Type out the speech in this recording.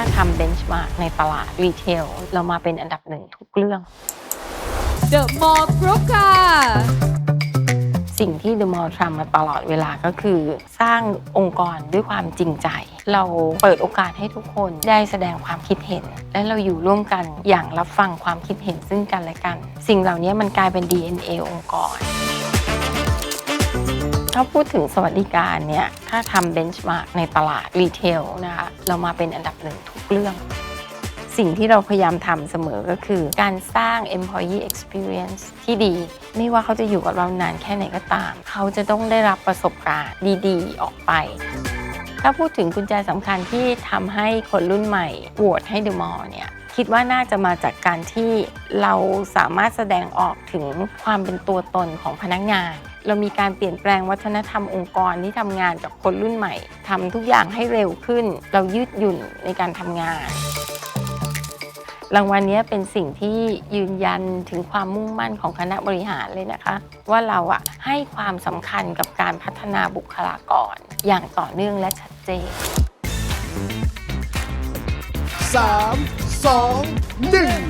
าทำเบนช์มาร์กในตลาดรีเทล เรามาเป็นอันดับหนึ่งทุกเรื่อง The Mall Group ค่ะสิ่งที่ The Mall ทำมาตลอดเวลาก็คือ สร้างองค์กรด้วยความจริงใจ เราเปิดโอกาสให้ทุกคนได้แสดงความคิดเห็น และเราอยู่ร่วมกันอย่างรับฟังความคิดเห็นซึ่งกันและกัน สิ่งเหล่านี้มันกลายเป็น DNA องค์กร ถ้าพูดถึงสวัสดิการเนี่ย ถ้าทำเบนช์มาร์กในตลาดรีเทลนะคะ เรามาเป็นอันดับหนึ่งทุกเรื่อง สิ่งที่เราพยายามทำเสมอก็คือการสร้าง employee experience ที่ดี ไม่ว่าเขาจะอยู่กับเรานานแค่ไหนก็ตาม เขาจะต้องได้รับประสบการณ์ดีๆ ออกไปถ้าพูดถึงกุญแจสำคัญที่ทำให้คนรุ่นใหม่โหวตให้เดอะมอลเนี่ยคิดว่าน่าจะมาจากการที่เราสามารถแสดงออกถึงความเป็นตัวตนของพนักงาน เรามีการเปลี่ยนแปลงวัฒนธรรมองค์กรที่ทำงานกับคนรุ่นใหม่ทำทุกอย่างให้เร็วขึ้น เรายืดหยุ่นในการทำงาน รางวัลนี้เป็นสิ่งที่ยืนยันถึงความมุ่งมั่นของคณะบริหารเลยนะคะ ว่าเราอะให้ความสำคัญกับการพัฒนาบุคลากร อย่างต่อเนื่องและชัดเจนสามสองหนึ่ง